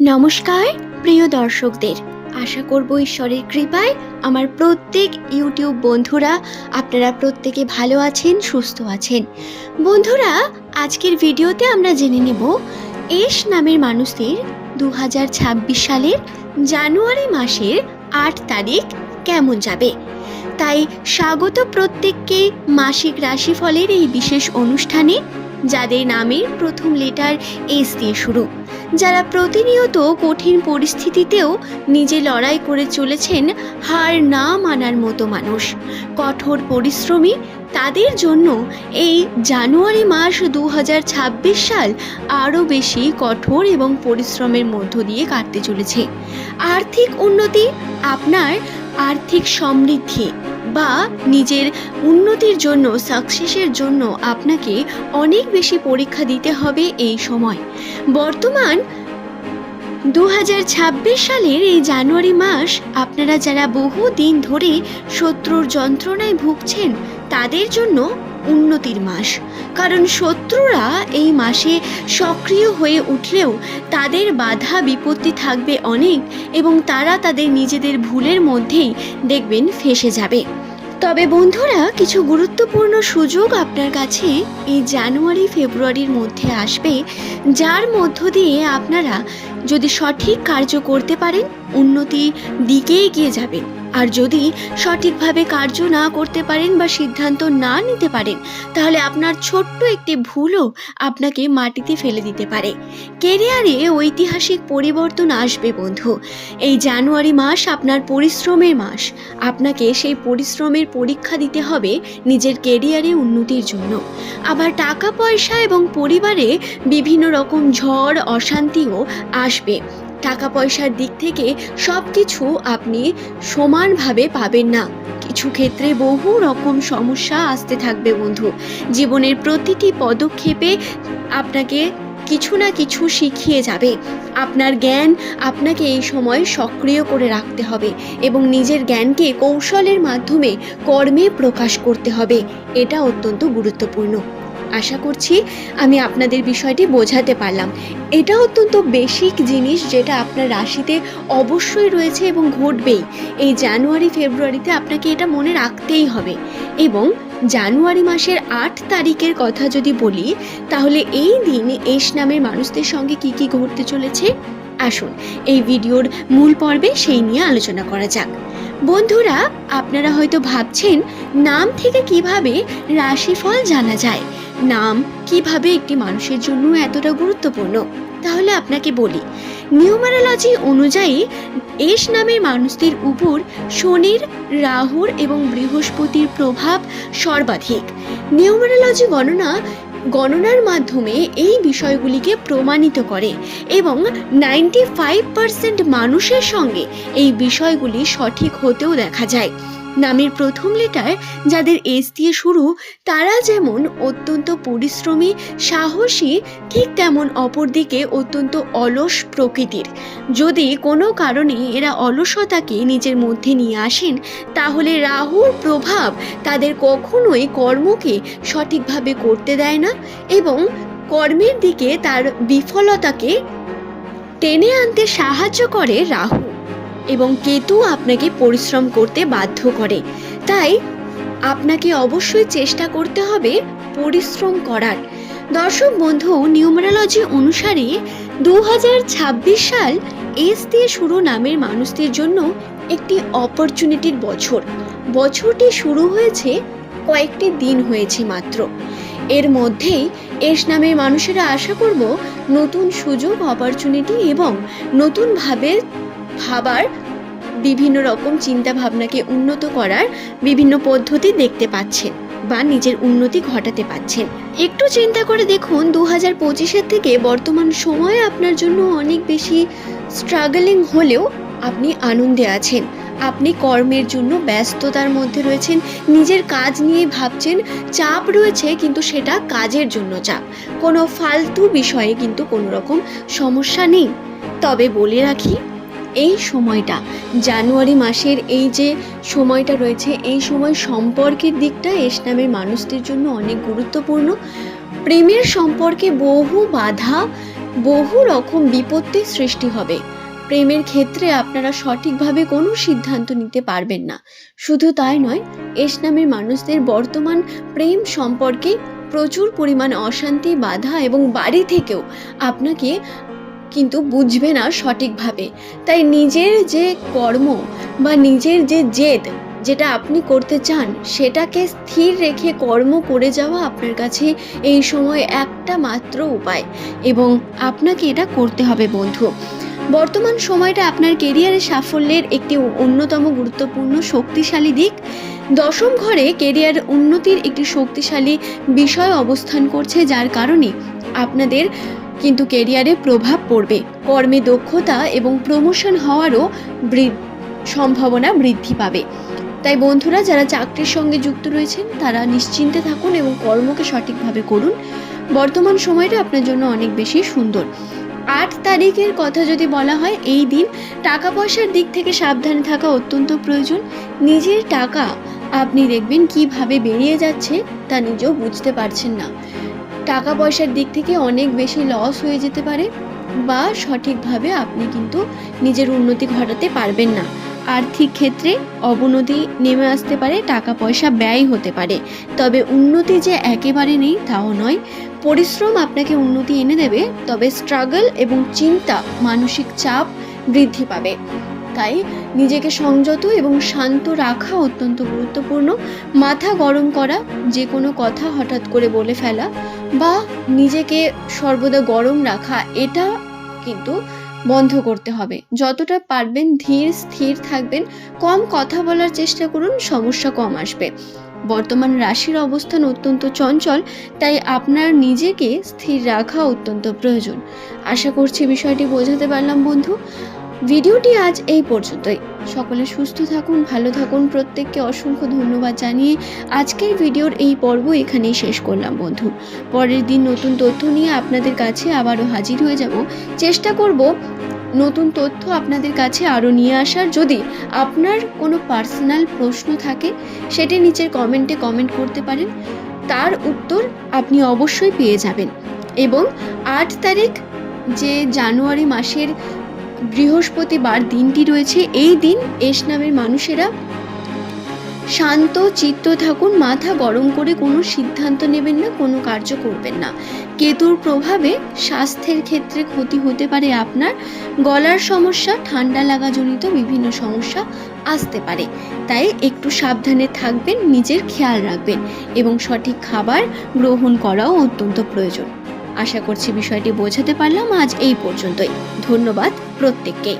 নমস্কার, প্রিয় দর্শকদের। আশা করব ঈশ্বরের কৃপায় আমার প্রত্যেক ইউটিউব বন্ধুরা আপনারা প্রত্যেকে ভালো আছেন, সুস্থ আছেন। বন্ধুরা, আজকের ভিডিওতে আমরা জেনে নেব এস নামের মানুষদের দু হাজার ছাব্বিশ সালের জানুয়ারি মাসের আট তারিখ কেমন যাবে। তাই স্বাগত প্রত্যেককে মাসিক রাশিফলের এই বিশেষ অনুষ্ঠানে যাদের নামের প্রথম লেটার এস দিয়ে শুরু। যারা প্রতিনিয়ত কঠিন পরিস্থিতিতেও নিজে লড়াই করে চলেছেন, হার না মানার মতো মানুষ। কঠোর পরিশ্রমী তাদের জন্য এই জানুয়ারি মাস দু হাজার ছাব্বিশ সাল আরও বেশি কঠোর এবং পরিশ্রমের মধ্য দিয়ে কাটতে চলেছে। আর্থিক উন্নতি আপনার আর্থিক সমৃদ্ধি বা নিজের উন্নতির জন্য সাকসেসের জন্য আপনাকে অনেক বেশি পরীক্ষা দিতে হবে এই সময়। বর্তমান দু হাজার ছাব্বিশ সালের এই জানুয়ারি মাস আপনারা যারা বহু দিন ধরে শত্রুর যন্ত্রণায় ভুগছেন, তাদের জন্য উন্নতির মাস। কারণ শত্রুরা এই মাসে সক্রিয় হয়ে উঠলেও তাদের বাধা, বিপত্তি থাকবে অনেক এবং তারা তাদের নিজেদের ভুলের মধ্যেই দেখবেন ফেসে যাবে। তবে বন্ধুরা, কিছু গুরুত্বপূর্ণ সুযোগ আপনার কাছে এই জানুয়ারি, ফেব্রুয়ারির মধ্যে আসবে, যার মধ্য দিয়ে আপনারা যদি সঠিক কার্য করতে পারেন, উন্নতির দিকে এগিয়ে যাবেন। আর যদি সঠিকভাবে কার্য না করতে পারেন বা সিদ্ধান্ত না নিতে পারেন, তাহলে আপনার ছোট্ট একটি ভুলও আপনাকে মাটিতে ফেলে দিতে পারে। কেরিয়ারে ঐতিহাসিক পরিবর্তন আসবে বন্ধু। এই জানুয়ারি মাস আপনার পরিশ্রমের মাস। আপনাকে সেই পরিশ্রমের পরীক্ষা দিতে হবে নিজের কেরিয়ারে উন্নতির জন্য। আবার টাকা, পয়সা এবং পরিবারে বিভিন্ন রকম ঝড়, অশান্তিও আসবে। টাকা পয়সার দিক থেকে সব কিছু আপনি সমানভাবে পাবেন না। কিছু ক্ষেত্রে বহু রকম সমস্যা আসতে থাকবে বন্ধু। জীবনের প্রতিটি পদক্ষেপে আপনাকে কিছু না কিছু শিখিয়ে যাবে। আপনার জ্ঞান আপনাকে এই সময় সক্রিয় করে রাখতে হবে এবং নিজের জ্ঞানকে কৌশলের মাধ্যমে কর্মে প্রকাশ করতে হবে। এটা অত্যন্ত গুরুত্বপূর্ণ। আশা করছি আমি আপনাদের বিষয়টি বোঝাতে পারলাম। এটা অত্যন্ত বেসিক জিনিস যেটা আপনার রাশিতে অবশ্যই রয়েছে এবং ঘটবেই। এই জানুয়ারি, ফেব্রুয়ারিতে আপনাকে এটা মনে রাখতেই হবে। এবং জানুয়ারি মাসের আট তারিখের কথা যদি বলি, তাহলে এই দিন এস নামের মানুষদের সঙ্গে কি কি ঘটতে চলেছে? আসুন, এই ভিডিওর মূল পর্বে সেই নিয়ে আলোচনা করা যাক। বন্ধুরা, আপনারা হয়তো ভাবছেন, নাম থেকে কীভাবে রাশিফল জানা যায়? নাম, কীভাবে একটি মানুষের জন্য এতটা গুরুত্বপূর্ণ? তাহলে আপনাকে বলি, নিউমারোলজি অনুযায়ী এস নামের মানুষদের উপর শনির, রাহুর এবং বৃহস্পতির প্রভাব সর্বাধিক। নিউমারোলজি গণনা, গণনার মাধ্যমে এই বিষয়গুলিকে প্রমাণিত করে এবং নাইনটি ফাইভ পার্সেন্ট মানুষের সঙ্গে এই বিষয়গুলি সঠিক হতেও দেখা যায়। নামের প্রথম লেটার যাদের এস দিয়ে শুরু, তারা যেমন অত্যন্ত পরিশ্রমী, সাহসী, ঠিক তেমন অপরদিকে অত্যন্ত অলস প্রকৃতির। যদি কোনো কারণে এরা অলসতাকে নিজের মধ্যে নিয়ে আসেন, তাহলে রাহুর প্রভাব তাদের কখনোই কর্মকে সঠিকভাবে করতে দেয় না এবং কর্মের দিকে তার বিফলতাকে টেনে আনতে সাহায্য করে রাহু। এবং কেতু আপনাকে পরিশ্রম করতে বাধ্য করে। তাই আপনাকে অবশ্যই চেষ্টা করতে হবে পরিশ্রম করার। দর্শক বন্ধু, নিউমারোলজি অনুসারে দু সাল এস দিয়ে শুরু নামের মানুষদের জন্য একটি অপরচুনিটির বছর। বছরটি শুরু হয়েছে কয়েকটি দিন হয়েছে মাত্র। এর মধ্যেই এস নামের মানুষেরা আশা করব নতুন সুযোগ, অপরচুনিটি এবং নতুনভাবে ভাবার বিভিন্ন রকম চিন্তা ভাবনাকে উন্নত করার বিভিন্ন পদ্ধতি দেখতে পাচ্ছেন বা নিজের উন্নতি ঘটাতে পাচ্ছেন। একটু চিন্তা করে দেখুন দু হাজার পঁচিশের থেকে বর্তমান সময়ে আপনার জন্য অনেক বেশি স্ট্রাগলিং হলেও আপনি আনন্দে আছেন। আপনি কর্মের জন্য ব্যস্ততার মধ্যে রয়েছেন, নিজের কাজ নিয়ে ভাবছেন, চাপ রয়েছে কিন্তু সেটা কাজের জন্য চাপ। কোনো ফালতু বিষয়ে কিন্তু কোনো রকম সমস্যা নেই। তবে বলে রাখি এই সময়টা, জানুয়ারি মাসের এই যে সময়টা রয়েছে, এই সময় সম্পর্কের দিকটা এস নামের মানুষদের জন্য অনেক গুরুত্বপূর্ণ। প্রেমের সম্পর্কে বহু বাধা, বহু রকম বিপত্তির সৃষ্টি হবে। প্রেমের ক্ষেত্রে আপনারা সঠিকভাবে কোনো সিদ্ধান্ত নিতে পারবেন না। শুধু তাই নয়, এস নামের মানুষদের বর্তমান প্রেম সম্পর্কে প্রচুর পরিমাণ অশান্তি, বাধা এবং বাড়ি থেকেও আপনাকে কিন্তু বুঝবে না সঠিকভাবে। তাই নিজের যে কর্ম বা নিজের যে জেদ যেটা আপনি করতে চান, সেটাকে স্থির রেখে কর্ম করে যাওয়া আপনার কাছে এই সময় একটা মাত্র উপায় এবং আপনাকে এটা করতে হবে বন্ধু। বর্তমান সময়টা আপনার কেরিয়ারে সাফল্যের একটি অন্যতম গুরুত্বপূর্ণ শক্তিশালী দিক। দশম ঘরে কেরিয়ার উন্নতির একটি শক্তিশালী বিষয় অবস্থান করছে যার কারণে আপনাদের কিন্তু কেরিয়ারে প্রভাব পড়বে। কর্মে দক্ষতা এবং প্রমোশন হওয়ারও সম্ভাবনা বৃদ্ধি পাবে। তাই বন্ধুরা, যারা চাকরির সঙ্গে যুক্ত রয়েছেন, তারা নিশ্চিন্তে থাকুন এবং কর্মকে সঠিকভাবে করুন। বর্তমান সময়টা আপনার জন্য অনেক বেশি সুন্দর। আট তারিখের কথা যদি বলা হয়, এই দিন টাকা পয়সার দিক থেকে সাবধানে থাকা অত্যন্ত প্রয়োজন। নিজের টাকা আপনি দেখবেন কীভাবে বেরিয়ে যাচ্ছে তা নিজেও বুঝতে পারছেন না। টাকা পয়সার দিক থেকে অনেক বেশি লস হয়ে যেতে পারে বা সঠিকভাবে আপনি কিন্তু নিজের উন্নতি ঘটাতে পারবেন না। আর্থিক ক্ষেত্রে অবনতি নেমে আসতে পারে টাকা পয়সা ব্যয় হতে পারে। তবে উন্নতি যে একেবারে নেই তাও নয়। পরিশ্রম আপনাকে উন্নতি এনে দেবে, তবে স্ট্রাগল এবং চিন্তা মানসিক চাপ বৃদ্ধি পাবে। তাই নিজেকে সংযত এবং শান্ত রাখা অত্যন্ত গুরুত্বপূর্ণ। মাথা গরম করা, যে কোনো কথা হঠাৎ করে বলে ফেলা বা নিজেকে সর্বদা গরম রাখা, এটা কিন্তু বন্ধ করতে হবে। যতটা পারবেন ধীর, স্থির থাকবেন। কম কথা বলার চেষ্টা করুন, সমস্যা কম আসবে। বর্তমান রাশির অবস্থান অত্যন্ত চঞ্চল, তাই আপনার নিজেকে স্থির রাখা অত্যন্ত প্রয়োজন। আশা করছি বিষয়টি বোঝাতে পারলাম, বন্ধু। ভিডিওটি আজ এই পর্যন্তই। সকলে সুস্থ থাকুন, ভালো থাকুন। প্রত্যেককে অসংখ্য ধন্যবাদ জানিয়ে আজকের ভিডিওর এই পর্ব এখানেই শেষ করলাম, বন্ধু। পরের দিন নতুন তথ্য নিয়ে আপনাদের কাছে আবারও হাজির হয়ে যাব। চেষ্টা করব নতুন তথ্য আপনাদের কাছে আরও নিয়ে আসার। যদি আপনার কোনো পার্সোনাল প্রশ্ন থাকে, সেটি নিচের কমেন্টে কমেন্ট করতে পারেন। তার উত্তর আপনি অবশ্যই পেয়ে যাবেন। এবং আট তারিখ যে জানুয়ারি মাসের বৃহস্পতিবার দিনটি রয়েছে। এই দিন এস নামের মানুষেরা শান্ত, চিত্ত থাকুন, মাথা গরম করে কোনো সিদ্ধান্ত নেবেন না, কোনো কার্য করবেন না। কেতুর প্রভাবে স্বাস্থ্যের ক্ষেত্রে ক্ষতি হতে পারে আপনার। গলার সমস্যা, ঠান্ডা লাগা জনিত বিভিন্ন সমস্যা আসতে পারে। তাই একটু সাবধানে থাকবেন, নিজের খেয়াল রাখবেন এবং সঠিক খাবার গ্রহণ করাও অত্যন্ত প্রয়োজন। আশা করছি বিষয়টি বোঝাতে পারলাম আজ এই পর্যন্তই। ধন্যবাদ প্রত্যেককেই।